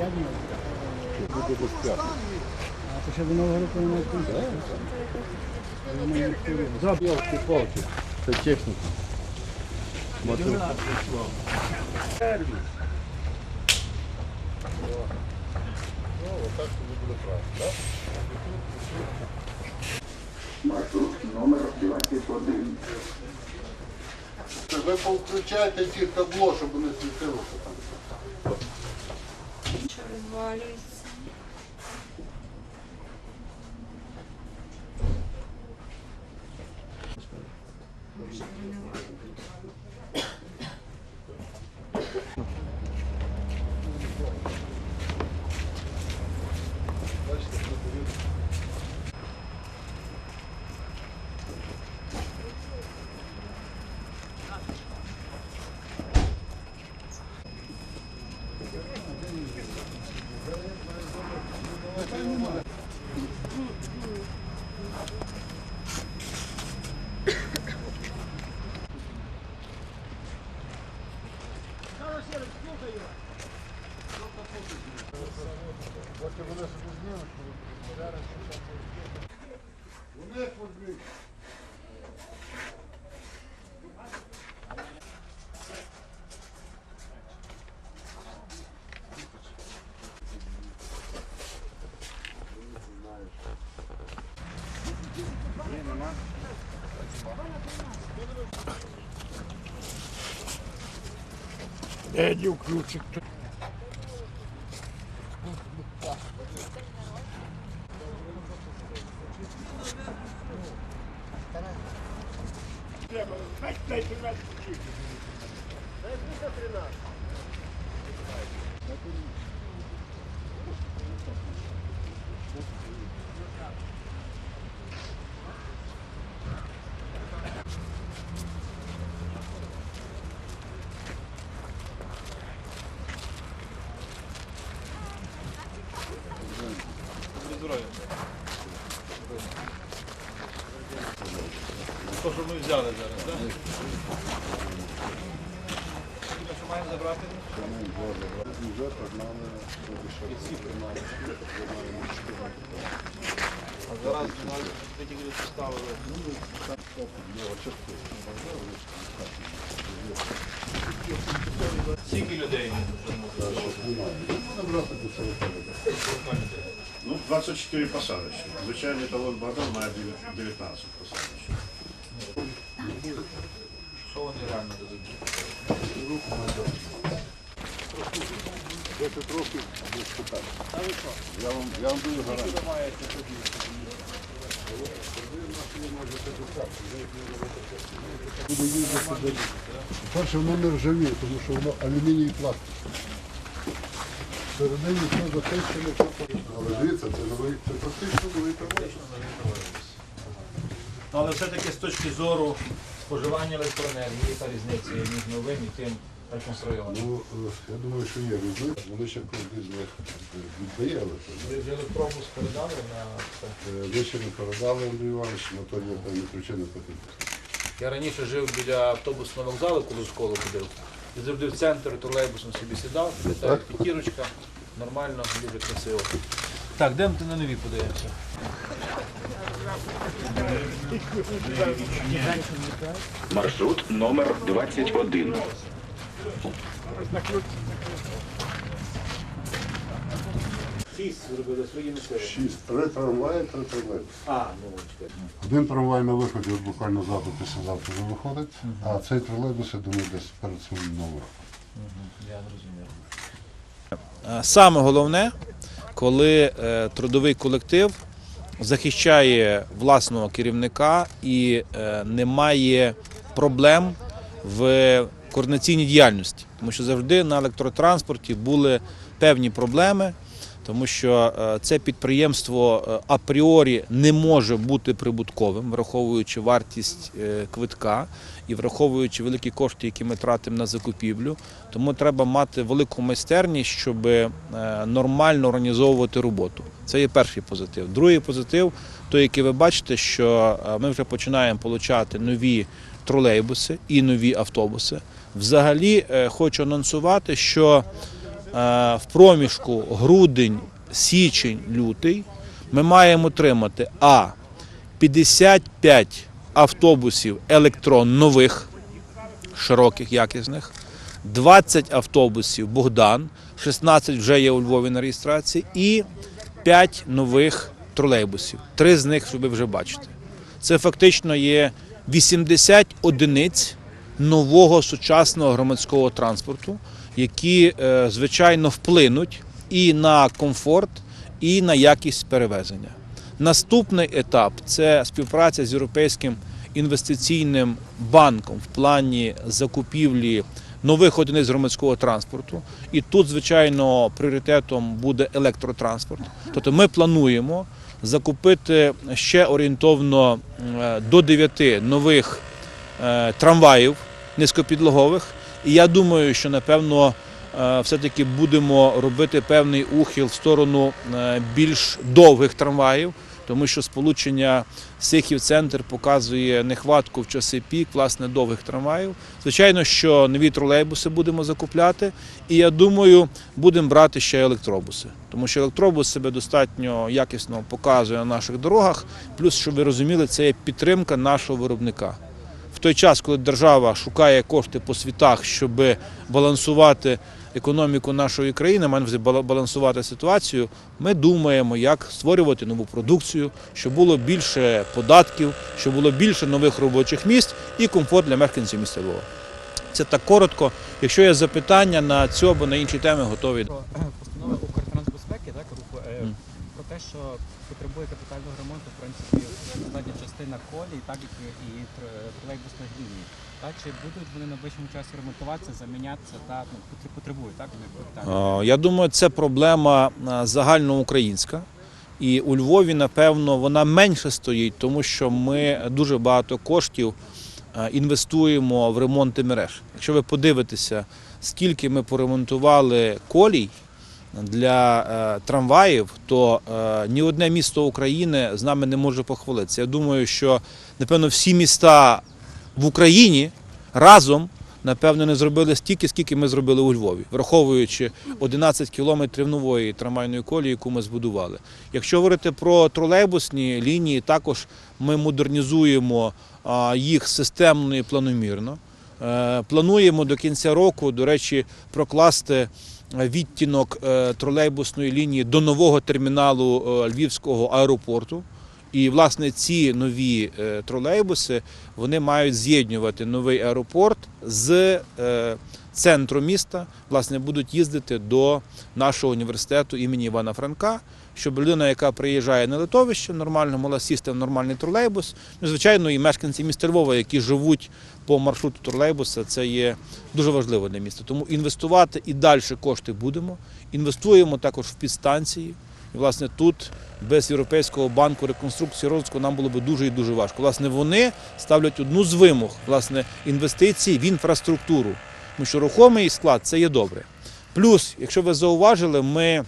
5 днів. Буде безпека. А то ще до нового року немає кінця. Заб'явки палки. Це техніка. Мотор. Ви повключайте ці табло, щоб не світилося там. Що Едів ключик. Thank you. То, що ми взяли зараз, так? Що маємо забрати? Вже зараз ви тільки. Скільки людей? Набрати до Ну, 24 посадочні. Звичайний талон Богдан має 19 посадочних. Реально дадуть? Десять років без питань. Я вам, я вам даю гарантію. Буде їздити до Перше, воно не ржавіє, тому що воно алюміній і пластик. Всередині все захищено, все порізано. Але дивіться, це новий, це практично новий товар. Але все-таки з точки зору споживання електроенергії, яка різниця між новим і тим реконструйованим. Ну, е, я думаю, що є різниця. Вони ще кожен з них е, віддає електроенергію. Ви вже електробус передали на це? Е, Ви ще не передали, Андрій Іванович, на то є певні причини потрібні. Я раніше жив біля автобусного вокзалу, коли в школу ходив. І завжди в центр тролейбусом собі сідав, літає п'ятірочка, нормально, дуже красиво. Так, де ти на нові подивимося? Маршрут номер 21. Шість зробили своїми. Шість. Три трамваї, три тролейбуси. А, ну чекай. Один трамвай на виході, от буквально завтра післязавтра вже виходить, а цей тролейбус, я думаю, десь перед своїм новим роком. Я зрозумів. Саме головне, коли е, трудовий колектив захищає власного керівника і е, немає проблем в координаційній діяльності, тому що завжди на електротранспорті були певні проблеми. Тому що е, це підприємство е, апріорі не може бути прибутковим, враховуючи вартість е, квитка і враховуючи великі кошти, які ми тратимо на закупівлю. Тому треба мати велику майстерність, щоб нормально організовувати роботу. Це є перший позитив. Другий позитив, той, який ви бачите, що ми вже починаємо отримати нові тролейбуси і нові автобуси. Взагалі, хочу анонсувати, що в проміжку грудень, січень, лютий ми маємо отримати А 55 автобусів електрон нових, широких, якісних, 20 автобусів Богдан, 16 вже є у Львові на реєстрації, і 5 нових тролейбусів. Три з них, ви вже бачите. Це фактично є 80 одиниць нового сучасного громадського транспорту, які, е, звичайно, вплинуть і на комфорт, і на якість перевезення. Наступний етап це співпраця з Європейським інвестиційним банком в плані закупівлі нових одиниць громадського транспорту. І тут, звичайно, пріоритетом буде електротранспорт. Тобто ми плануємо закупити ще орієнтовно е, до 9 нових е, трамваїв низькопідлогових. І я думаю, що напевно е, все-таки будемо робити певний ухил в сторону е, більш довгих трамваїв, тому що сполучення Сихів-центр показує нехватку в часи пік, власне, довгих трамваїв. Звичайно, що нові тролейбуси будемо закупляти, і я думаю, будемо брати ще електробуси, тому що електробус себе достатньо якісно показує на наших дорогах. Плюс, щоб ви розуміли, це є підтримка нашого виробника. Той час, коли держава шукає кошти по світах, щоб балансувати економіку нашої країни, має балансувати ситуацію, ми думаємо, як створювати нову продукцію, щоб було більше податків, щоб було більше нових робочих місць і комфорт для мешканців міста Львова. Це так коротко. Якщо є запитання на цю або на інші теми, готові. Про постанови Укртрансбезпеки, так, руху, е, про те, що потребує капітального ремонту, в принципі, остання частина колій, так, як і, і тр- тролейбусних ліній. Так, чи будуть вони на найближчому часі ремонтуватися, замінятися та ну, потребують, так, вони Я думаю, це проблема загальноукраїнська. І у Львові, напевно, вона менше стоїть, тому що ми дуже багато коштів інвестуємо в ремонти мереж. Якщо ви подивитеся, скільки ми поремонтували колій для е, трамваїв, то е, ні одне місто України з нами не може похвалитися. Я думаю, що напевно всі міста в Україні разом напевно не зробили стільки, скільки ми зробили у Львові, враховуючи 11 кілометрів нової трамвайної колії, яку ми збудували. Якщо говорити про тролейбусні лінії, також ми модернізуємо їх системно і планомірно. Е, Плануємо до кінця року, до речі, прокласти відтінок е, тролейбусної лінії до нового терміналу е, Львівського аеропорту. І власне ці нові е, тролейбуси вони мають з'єднувати новий аеропорт з центру міста. Власне, будуть їздити до нашого університету імені Івана Франка, щоб людина, яка приїжджає на литовище, нормально могла сісти в нормальний тролейбус. Ну, звичайно, і мешканці міста Львова, які живуть по маршруту тролейбуса, це є дуже важливо для міста. Тому інвестувати і далі кошти будемо. Інвестуємо також в підстанції. І, власне, тут без Європейського банку реконструкції розвитку нам було б дуже і дуже важко. Власне, вони ставлять одну з вимог власне, інвестицій в інфраструктуру. Тому що рухомий склад це є добре. Плюс, якщо ви зауважили, ми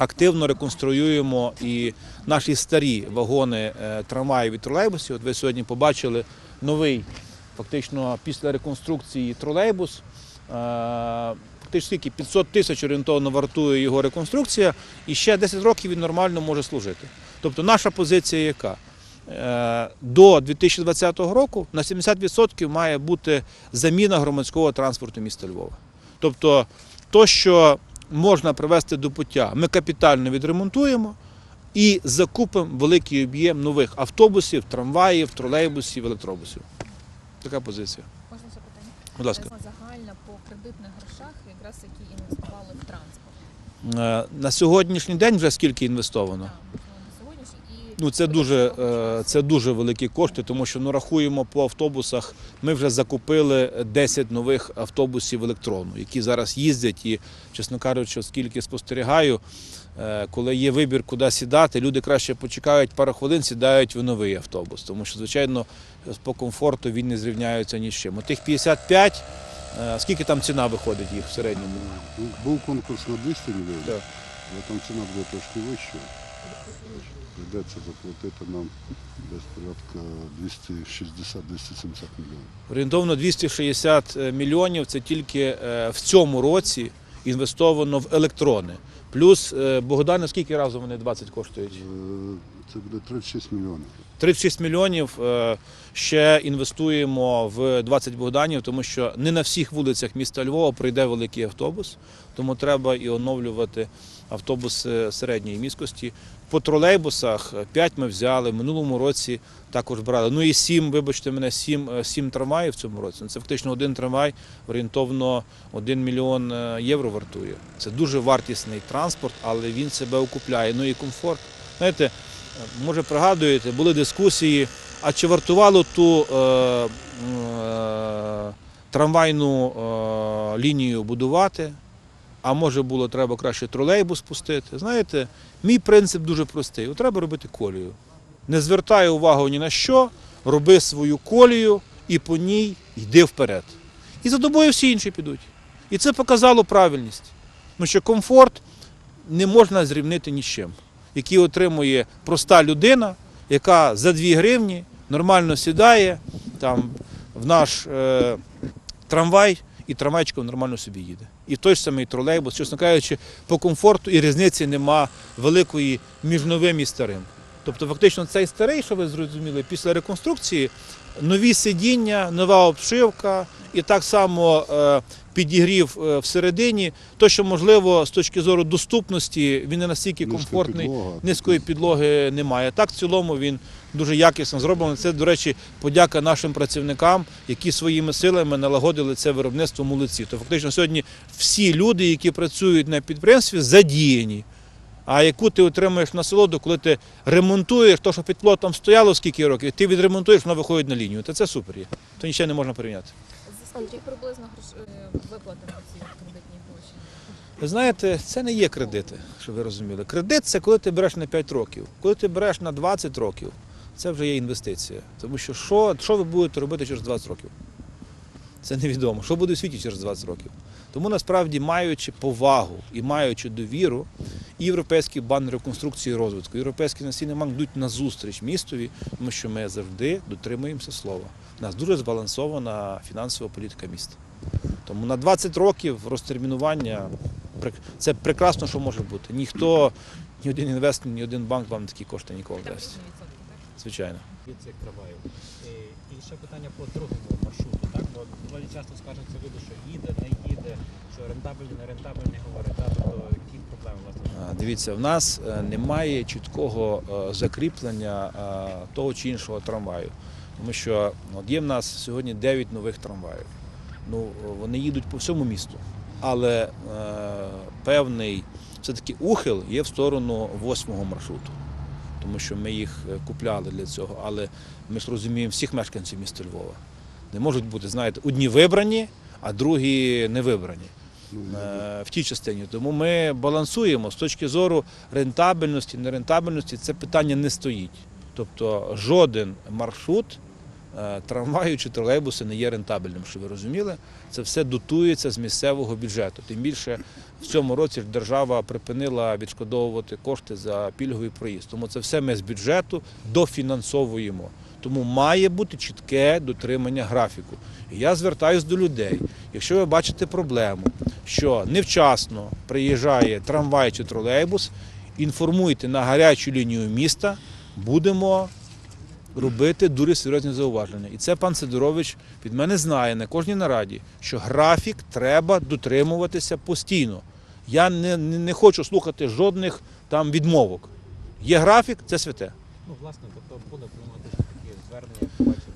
активно реконструюємо і наші старі вагони е, трамваїв і тролейбусів. От ви сьогодні побачили новий, фактично після реконструкції тролейбус. Е, Фактично скільки 500 тисяч орієнтовно вартує його реконструкція, і ще 10 років він нормально може служити. Тобто наша позиція яка? Е, До 2020 року на 70% має бути заміна громадського транспорту міста Львова. Тобто, то, що можна привести до пуття, ми капітально відремонтуємо і закупимо великий об'єм нових автобусів, трамваїв, тролейбусів, електробусів. Така позиція. Можна запитання? Будь ласка. Загальна по кредитних грошах, якраз які інвестували в транспорт. Е, На сьогоднішній день вже скільки інвестовано? Так, можливо, на сьогоднішній і Ну це дуже, е, це дуже великі кошти, тому що ну рахуємо по автобусах. Ми вже закупили 10 нових автобусів електрону, які зараз їздять. І, чесно кажучи, оскільки спостерігаю, е, коли є вибір, куди сідати, люди краще почекають пару хвилин, сідають в новий автобус. Тому що, звичайно, по комфорту він не зрівняється ні з чим. У тих 55, е, скільки там ціна виходить їх в середньому? Ну, Був конкурс на 200 мільйонів, але там ціна буде трошки вища. Прийдеться заплатити нам десь порядка 260-270 мільйонів. Орієнтовно 260 мільйонів це тільки е, в цьому році інвестовано в електрони. Плюс е, Богдане, скільки разом вони 20 коштують? Е, Це буде 36 мільйонів. 36 мільйонів е, ще інвестуємо в 20 Богданів, тому що не на всіх вулицях міста Львова прийде великий автобус, тому треба і оновлювати автобуси середньої міськості. По тролейбусах 5 ми взяли, в минулому році також брали. Ну і 7, вибачте мене, 7, 7 трамваїв в цьому році. Це фактично один трамвай орієнтовно 1 мільйон е, євро вартує. Це дуже вартісний транспорт, але він себе окупляє. Ну і комфорт. Знаєте, може пригадуєте, були дискусії, а чи вартувало ту е, е, трамвайну е, лінію будувати, а може було треба краще тролейбус пустити. Знаєте, мій принцип дуже простий. От треба робити колію. Не звертай увагу ні на що, роби свою колію і по ній йди вперед. І за тобою всі інші підуть. І це показало правильність. Тому що комфорт не можна зрівнити ні з чим який отримує проста людина, яка за 2 гривні нормально сідає там, в наш е, трамвай і трамвайчиком нормально собі їде. І той ж самий тролейбус, чесно кажучи, по комфорту і різниці нема великої між новим і старим. Тобто, фактично, цей старий, що ви зрозуміли, після реконструкції нові сидіння, нова обшивка і так само е, підігрів е, всередині. То, що можливо з точки зору доступності, він не настільки комфортний, підлога. низької підлоги немає. Так, в цілому він дуже якісно зроблений. Це, до речі, подяка нашим працівникам, які своїми силами налагодили це виробництво молодці. То фактично сьогодні всі люди, які працюють на підприємстві, задіяні. А яку ти отримуєш насолоду, коли ти ремонтуєш то, що під плотом стояло скільки років, ти відремонтуєш, воно виходить на лінію. То це супер є. То нічого не можна порівняти. Андрій приблизно грош... е, виплати на ці кредитні гроші. Знаєте, це не є кредити, щоб ви розуміли. Кредит це коли ти береш на 5 років. Коли ти береш на 20 років, це вже є інвестиція. Тому що що, що ви будете робити через 20 років? Це невідомо. Що буде у світі через 20 років? Тому насправді, маючи повагу і маючи довіру, і Європейський банк реконструкції і розвитку, і Європейський інвестиційний банк йдуть на зустріч містові, тому що ми завжди дотримуємося слова. У нас дуже збалансована фінансова політика міста. Тому на 20 років розтермінування це прекрасно, що може бути. Ніхто, ні один інвестор, ні один банк вам такі кошти ніколи не дасть. Звичайно. від цих трамваїв. Е, І ще питання по другому маршруту. Бо доволі часто скажуться люди, що їде, не їде, що рентабельний, не рентабельний говорить. Так? Тобто які проблеми власне? Дивіться, в нас е, немає чіткого е, закріплення е, того чи іншого трамваю. Тому що от є в нас сьогодні 9 нових трамваїв. Ну, вони їдуть по всьому місту. Але е, певний все-таки ухил є в сторону восьмого маршруту. Тому що ми їх купляли для цього. Але ми ж розуміємо всіх мешканців міста Львова. Не можуть бути, знаєте, одні вибрані, а другі не вибрані Ну, е, в тій частині. Тому ми балансуємо з точки зору рентабельності, нерентабельності, це питання не стоїть. Тобто жоден маршрут е, трамваю чи тролейбуси не є рентабельним, що ви розуміли. Це все дотується з місцевого бюджету. Тим більше в цьому році держава припинила відшкодовувати кошти за пільговий проїзд. Тому це все ми з бюджету дофінансовуємо. Тому має бути чітке дотримання графіку. І я звертаюся до людей. Якщо ви бачите проблему, що невчасно приїжджає трамвай чи тролейбус, інформуйте на гарячу лінію міста, будемо робити дуже серйозні зауваження. І це пан Сидорович від мене знає на кожній нараді, що графік треба дотримуватися постійно. Я не, не, хочу слухати жодних там відмовок. Є графік, це святе. Ну, власне, тобто буде приймати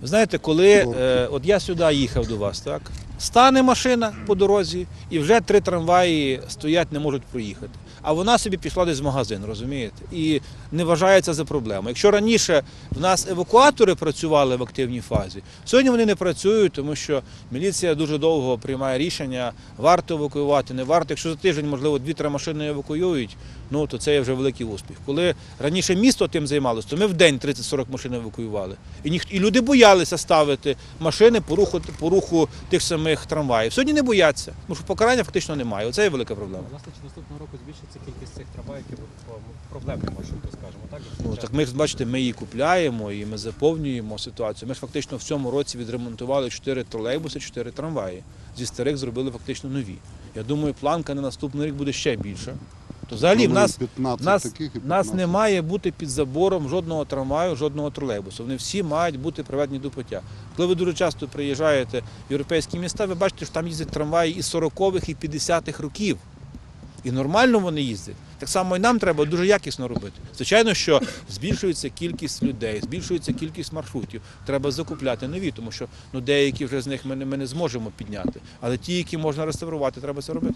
Ви знаєте, коли е, от я сюди їхав до вас, так? Стане машина по дорозі, і вже три трамваї стоять, не можуть проїхати. А вона собі пішла десь в магазин, розумієте? І не вважається за проблему. Якщо раніше в нас евакуатори працювали в активній фазі, сьогодні вони не працюють, тому що міліція дуже довго приймає рішення, варто евакуювати, не варто. Якщо за тиждень, можливо, дві-три машини евакуюють, ну то це є вже великий успіх. Коли раніше місто тим займалося, то ми в день 30-40 машин евакуювали. І, ніх... і люди боялися ставити машини по руху, по руху тих самих трамваїв. Сьогодні не бояться, тому що покарання фактично немає. Оце є велика проблема. Власне, чи наступного року збільшиться кількість цих трамваїв, які по проблемним маршруту, скажімо так? Ну так ми бачите, ми її купляємо і ми заповнюємо ситуацію. Ми ж фактично в цьому році відремонтували 4 тролейбуси, 4 трамваї. Зі старих зробили фактично нові. Я думаю, планка на наступний рік буде ще більша. То взагалі в нас, 15 нас, таких і нас не має бути під забором жодного трамваю, жодного тролейбусу. Вони всі мають бути приведені до пуття. Коли ви дуже часто приїжджаєте в європейські міста, ви бачите, що там їздять трамваї із 40-х і 50-х років. І нормально вони їздять. Так само і нам треба дуже якісно робити. Звичайно, що збільшується кількість людей, збільшується кількість маршрутів. Треба закупляти нові, тому що ну, деякі вже з них ми не, ми не зможемо підняти. Але ті, які можна реставрувати, треба це робити.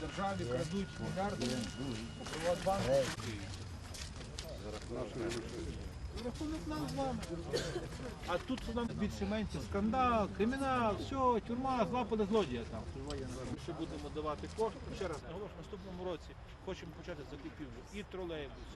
Державі крадуть мільярди. Рахунок нам з вами. А тут нам більше менше скандал, кримінал, все, тюрма, злапали злодія там. Ще будемо давати кошти. Ще раз наголошую, в наступному році хочемо почати закупівлю і тролейбусів,